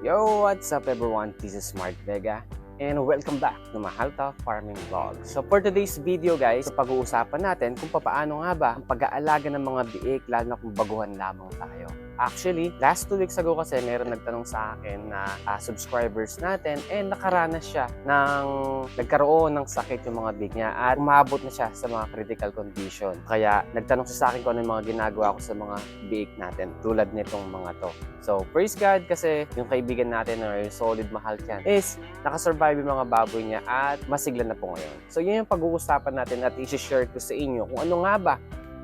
Yo, what's up everyone? This is Smart Vega and welcome back to Mahalta Farming Vlog. So for today's video guys, pag-uusapan natin kung paano nga ba ang pag-aalaga ng mga biik lalo na kung baguhan lamang tayo. Actually, last two weeks ago kasi meron nagtanong sa akin na ah, subscribers natin and nakaranas siya ng nagkaroon ng sakit yung mga big niya at umabot na siya sa mga critical condition. Kaya nagtanong siya sa akin kung ano yung mga ginagawa ko sa mga big natin tulad nitong mga to. So, praise God kasi yung kaibigan natin or yung solid mahal yan is nakasurvive yung mga baboy niya at masigla na po ngayon. So, yun yung pag-uusapan natin at i-share ko sa inyo kung ano nga ba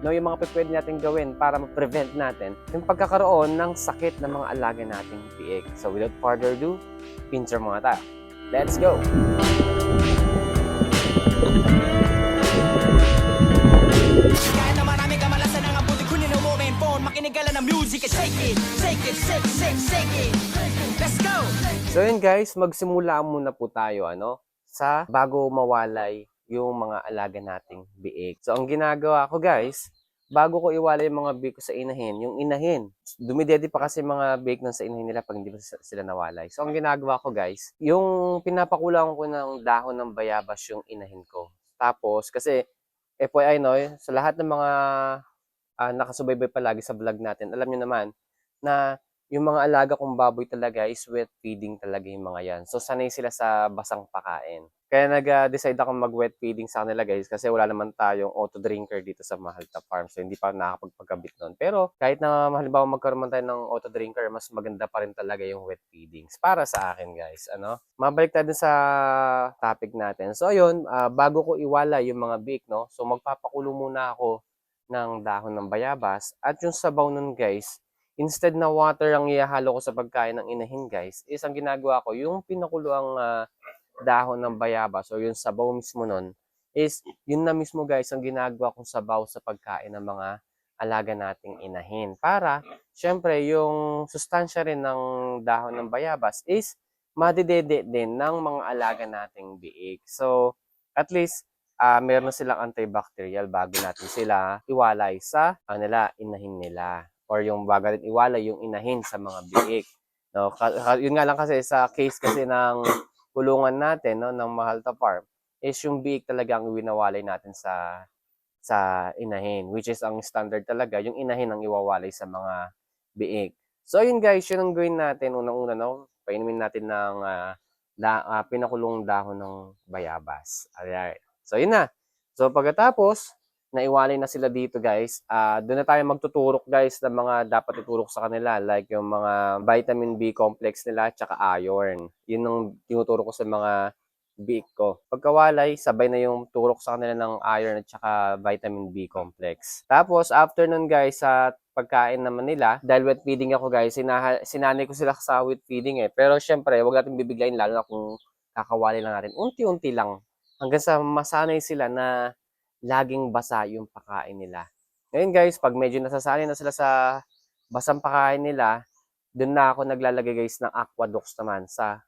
no, yung mga pwede natin gawin para ma-prevent natin yung pagkakaroon ng sakit ng mga alaga nating biik. So, without further ado, pincher mga tayo. Let's go! Kahit na marami kamalasan ang abuti kunin ang mobile phone Makinig ka lang ng music and shake it Shake it, shake, shake, shake it Let's go! So yun guys, magsimula muna po tayo ano sa bago mawalay yung mga alaga nating biik. So ang ginagawa ko guys, bago ko iwalay yung mga biik ko sa inahin, yung inahin, dumidedi pa kasi mga biik nun sa inahin nila pag hindi sila nawalay. So ang ginagawa ko guys, yung pinapakulang ko ng dahon ng bayabas yung inahin ko. Tapos kasi FYI no, sa lahat ng mga ah, nakasubaybay palagi sa vlog natin, alam nyo naman na yung mga alaga kong baboy talaga is wet feeding talaga yung mga yan. So, sanay sila sa basang pakain. Kaya nag-decide ako mag-wet feeding sa kanila guys kasi wala naman tayong auto drinker dito sa Mahalta Farm. So, hindi pa ako nakakapagpagkabit nun. Pero, kahit na halimbawa magkaroon man tayo ng auto drinker, mas maganda pa rin talaga yung wet feedings. Para sa akin guys, ano? Mabalik tayo sa topic natin. So, ayun, ah, bago ko iwala yung mga bake, no? So, magpapakulo muna ako ng dahon ng bayabas. At yung sabaw nun guys, instead na water ang ihahalo ko sa pagkain ng inahin guys, is ang ginagawa ko, yung pinakulo ang ah, dahon ng bayabas o yung sabaw mismo nun, is yun na mismo guys ang ginagawa kong sabaw sa pagkain ng mga alaga nating inahin. Para, syempre, yung sustansya rin ng dahon ng bayabas is madidede din ng mga alaga nating biik. So, at least, ah meron silang antibacterial bago natin sila iwalay sa ano nila, inahin nila or yung bago natin iwalay yung inahin sa mga biik. No, yun nga lang kasi sa case kasi ng kulungan natin no ng Mahalta Farm is yung biik talaga ang winawalay natin sa sa inahin which is ang standard talaga yung inahin ang iwawalay sa mga biik. So yun guys, yun ang gawin natin unang-una no, painumin natin ng ah, da, ah, pinakulong dahon ng bayabas. Alright. So yun na. So pagkatapos, naiwalay na sila dito guys, ah doon na tayo magtuturok guys ng mga dapat iturok sa kanila like yung mga vitamin B complex nila tsaka iron. Yun ang tinuturo ko sa mga biik ko. Pagkawalay, sabay na yung turok sa kanila ng iron at tsaka vitamin B complex. Tapos after nun guys, sa pagkain naman nila, dahil wet feeding ako guys, sinaha, sinanay ko sila sa wet feeding eh. Pero syempre, wag natin bibiglayin lalo na kung kakawali lang natin. Unti-unti lang hanggang sa masanay sila na laging basa yung pakain nila. Ngayon guys, pag medyo nasasanay na sila sa basang pakain nila, doon na ako naglalagay guys ng aquadox naman sa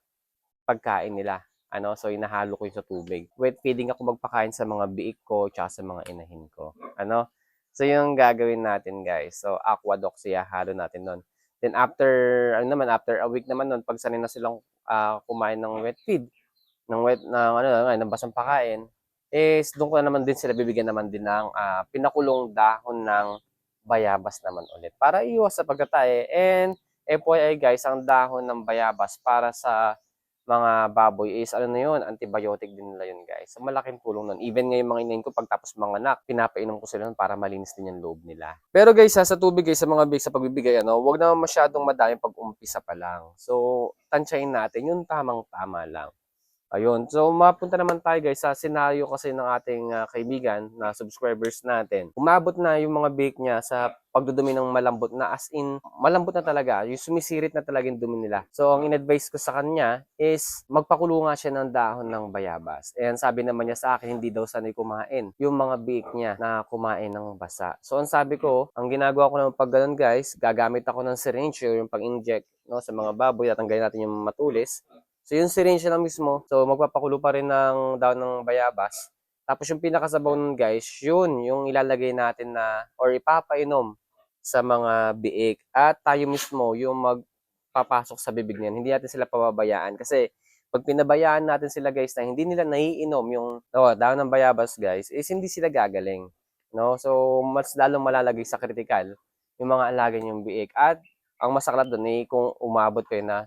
pagkain nila. Ano, so inahalo ko yung sa tubig. Wet feeding ako magpakain sa mga biik ko tsaka sa mga inahin ko. Ano? So yung gagawin natin guys. So aquadox ihahalo natin nun. Then after ano naman after a week naman nun pag sanay na silang ah, kumain ng wet feed, ng wet ng ano ng basang pakain, is doon ko na naman din sila bibigyan naman din ng ah, pinakulong dahon ng bayabas naman ulit para iwas sa pagkatae. And FYI guys, ang dahon ng bayabas para sa mga baboy is ano na yun, antibiotic din nila yun guys. So malaking tulong nun. Even ngayon mga inahin ko pagtapos mga anak, pinapainom ko sila nun para malinis din yung loob nila. Pero guys, ha, sa tubig guys, sa mga big sa pagbibigay, ano, wag naman masyadong madami pag umpisa pa lang. So, tansyahin natin yung tamang-tama lang. Ayun. So, mapunta naman tayo guys sa senaryo kasi ng ating ah, kaibigan na subscribers natin. Umabot na yung mga bake niya sa pagdudumi ng malambot na as in, malambot na talaga. Yung sumisirit na talaga yung dumi nila. So, ang in-advise ko sa kanya is magpakulo nga siya ng dahon ng bayabas. And sabi naman niya sa akin, hindi daw sanay kumain yung mga bake niya na kumain ng basa. So, ang sabi ko, ang ginagawa ko naman pag ganun guys, gagamit ako ng syringe yung pag-inject no, sa mga baboy, tatanggalin natin yung matulis. So yung syringe na mismo, so magpapakulo pa rin ng daw ng bayabas. Tapos yung pinakasabaw nun guys, yun yung ilalagay natin na or ipapainom sa mga biik. At tayo mismo yung mag papasok sa bibig niyan. Hindi natin sila pababayaan kasi pag pinabayaan natin sila guys na hindi nila naiinom yung oh, dahon ng bayabas guys, is hindi sila gagaling. No? So, mas lalong malalagay sa critical yung mga alaga niyong biik. At ang masaklap doon eh kung umabot kayo na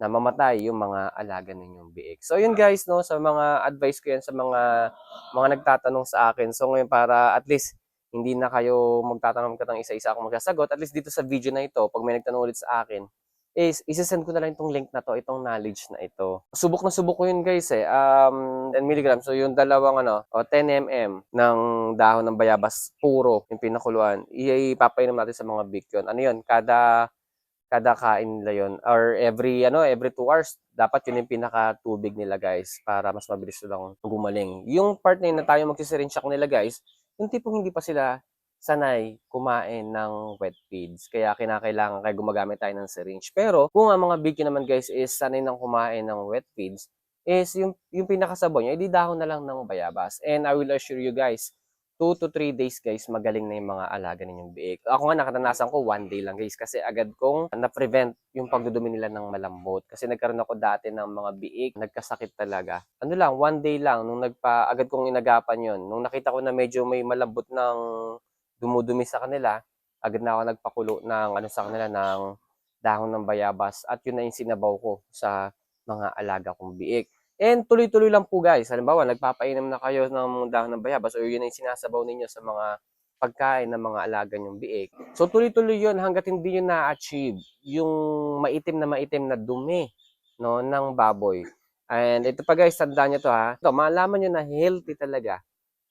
na mamatay yung mga alaga ninyong biik. So yun guys, no, sa mga advice ko yan sa mga mga nagtatanong sa akin. So ngayon para at least hindi na kayo magtatanong ka ng isa-isa ako magsasagot. At least dito sa video na ito, pag may nagtanong ulit sa akin, is isasend ko na lang itong link na to, itong knowledge na ito. Subok na subok ko yun guys eh. Um, 10 mg. So yung dalawang ano, o 10 mm ng dahon ng bayabas puro, yung pinakuluan, ipapainom natin sa mga big yun. Ano yun? Kada kada kain nila yun. Or every, ano, every 2 hours, dapat yun yung pinaka-tubig nila guys para mas mabilis silang gumaling. Yung part na yun na tayo magsisyringe shock nila guys, yung tipong hindi pa sila sanay kumain ng wet feeds. Kaya kinakailangan kayo gumagamit tayo ng syringe. Pero kung ang mga big yun naman guys is sanay ng kumain ng wet feeds, is yung, yung pinakasabon nyo, edi dahon na lang ng bayabas. And I will assure you guys, 2 to 3 days guys, magaling na yung mga alaga ninyong biik. Ako nga nakatanasan ko, one day lang guys, kasi agad kong na-prevent yung pagdudumi nila ng malambot. Kasi nagkaroon ako dati ng mga biik, nagkasakit talaga. Ano lang, one day lang, nung nagpa, agad kong inagapan yon Nung nakita ko na medyo may malambot ng dumudumi sa kanila, agad na ako nagpakulo ng ano sa kanila ng dahon ng bayabas at yun na yung sinabaw ko sa mga alaga kong biik. And tuloy-tuloy lang po guys. Halimbawa, nagpapainom na kayo ng dahon ng bayabas o yun na yung sinasabaw ninyo sa mga pagkain ng mga alaga nyong biik. So tuloy-tuloy yun hanggat hindi yun na-achieve yung maitim na maitim na dumi no, ng baboy. And ito pa guys, tandaan nyo to ha. Ito, malaman nyo na healthy talaga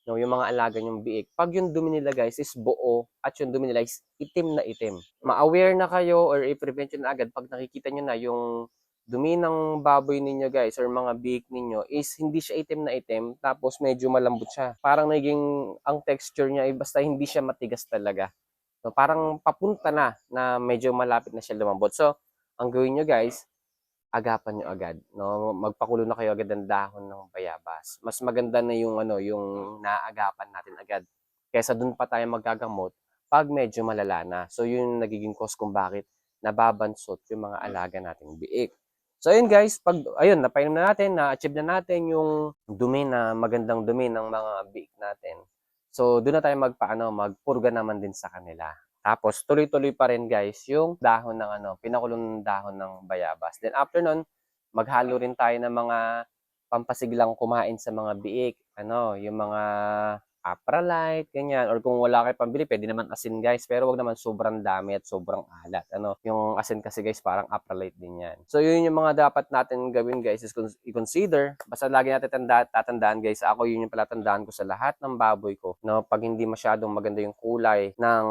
no, yung mga alaga nyong biik. Pag yung dumi nila guys is buo at yung dumi nila is itim na itim. Ma-aware na kayo or i-prevent na agad pag nakikita nyo na yung dumi ng baboy ninyo guys or mga biik ninyo is hindi siya itim na itim tapos medyo malambot siya. Parang naging ang texture niya ay basta hindi siya matigas talaga. So, parang papunta na na medyo malapit na siya lumambot. So, ang gawin nyo guys, agapan nyo agad. No? Magpakulo na kayo agad ng dahon ng bayabas. Mas maganda na yung ano, yung naagapan natin agad. Kaysa dun pa tayo magagamot pag medyo malala na. So, yun yung nagiging cause kung bakit nababansot yung mga alaga nating biik. So, ayun guys, pag, ayun, napainom na natin, na-achieve na natin yung dumi na magandang dumi ng mga biik natin. So, doon na tayo magpaano, magpurga naman din sa kanila. Tapos, tuloy-tuloy pa rin guys, yung dahon ng ano, pinakulong dahon ng bayabas. Then, after nun, maghalo rin tayo ng mga pampasiglang kumain sa mga biik. Ano, yung mga Apralite, ganyan. Or kung wala kayo pambili, pwede naman asin guys. Pero wag naman sobrang dami at sobrang alat. Ano, yung asin kasi guys, parang Apralite din yan. So yun yung mga dapat natin gawin guys, is con- i-consider. Basta lagi natin tanda, tatandaan guys, ako yun yung palatandaan ko sa lahat ng baboy ko. No, pag hindi masyadong maganda yung kulay ng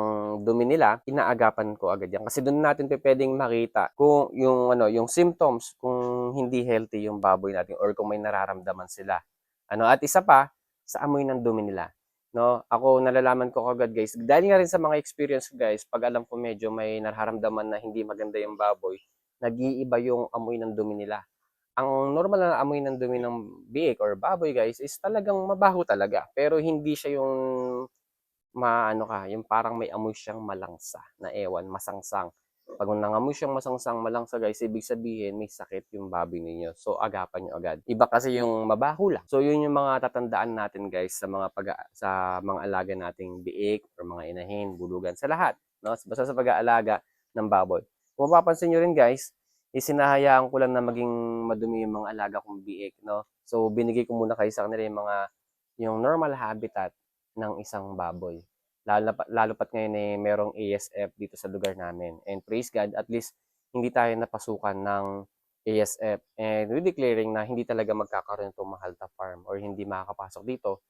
dumi nila, inaagapan ko agad yan. Kasi doon natin pwedeng makita kung yung ano, yung symptoms kung hindi healthy yung baboy natin or kung may nararamdaman sila. Ano, at isa pa, sa amoy ng dumi nila. No, ako nalalaman ko agad guys. Dahil nga rin sa mga experience ko guys, pag alam ko medyo may nararamdaman na hindi maganda yung baboy, nag-iiba yung amoy ng dumi nila. Ang normal na amoy ng dumi ng biik or baboy guys is talagang mabaho talaga. Pero hindi siya yung maano ka, yung parang may amoy siyang malangsa na ewan, masangsang. Pag nangamoy siyang masangsang malangsa guys, ibig sabihin may sakit yung baboy ninyo. So agapan nyo agad. Iba kasi yung mabaho lang. So yun yung mga tatandaan natin guys sa mga pag sa mga alaga nating biik or mga inahin, bulugan, sa lahat. No? Basta sa pag-aalaga ng baboy. Kung mapapansin nyo rin guys, isinahayaan ko lang na maging madumi yung mga alaga kong biik. No? So binigay ko muna kayo sa kanila yung mga yung normal habitat ng isang baboy lalo, lalo pat ngayon eh merong ASF dito sa lugar namin. And praise God, at least hindi tayo napasukan ng ASF. And we're declaring na hindi talaga magkakaroon itong Mahalta Farm or hindi makakapasok dito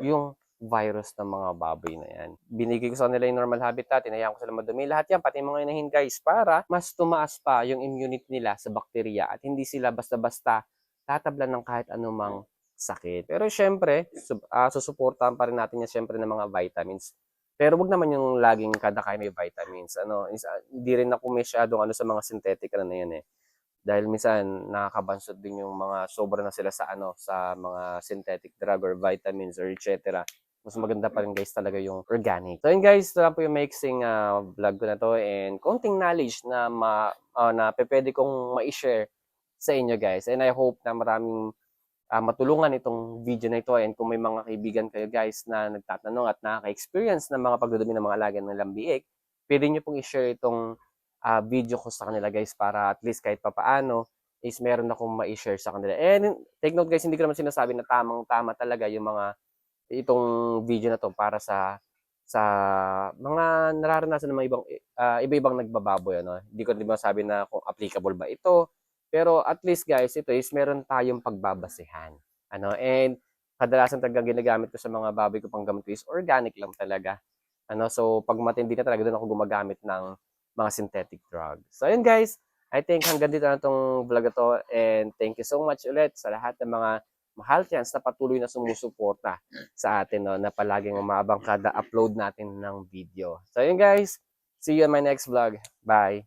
yung virus ng mga baboy na yan. Binigay ko sa nila yung normal habitat, inayaan ko sila madumi. Lahat yan, pati mga inahin guys, para mas tumaas pa yung immunity nila sa bakterya at hindi sila basta-basta tatablan ng kahit anumang sakit. Pero syempre, ah, susuportahan pa rin natin yan syempre ng mga vitamins. Pero wag naman yung laging kada kain may vitamins. Ano, hindi rin ako masyadong ano sa mga synthetic ano na yan eh. Dahil minsan nakakabansot din yung mga sobra na sila sa ano sa mga synthetic drug or vitamins or etc. Mas maganda pa rin guys talaga yung organic. So yun guys, ito po yung mixing uh, vlog ko na to and konting knowledge na ma uh, na pe- pwede kong ma-share sa inyo guys. And I hope na maraming ah, matulungan itong video na ito and kung may mga kaibigan kayo guys na nagtatanong at nakaka-experience ng mga pagdudumi ng mga alaga ng lambiik, pwede nyo pong i-share itong ah, video ko sa kanila guys para at least kahit papaano is meron akong ma-share sa kanila. And take note guys, hindi ko naman sinasabi na tamang-tama talaga yung mga itong video na to para sa sa mga nararanasan ng mga ibang ah, iba-ibang nagbababoy ano. Hindi ko din masabi na kung applicable ba ito. Pero at least guys, ito is meron tayong pagbabasehan. Ano, and kadalasan talaga ginagamit ko sa mga baboy ko pang gamot is organic lang talaga. Ano, so pag matindi na talaga doon ako gumagamit ng mga synthetic drugs. So ayun guys, I think hanggang dito na itong vlog na to and thank you so much ulit sa lahat ng mga mahal chance na patuloy na sumusuporta sa atin no, na palaging umaabang kada upload natin ng video. So yun guys, see you on my next vlog. Bye!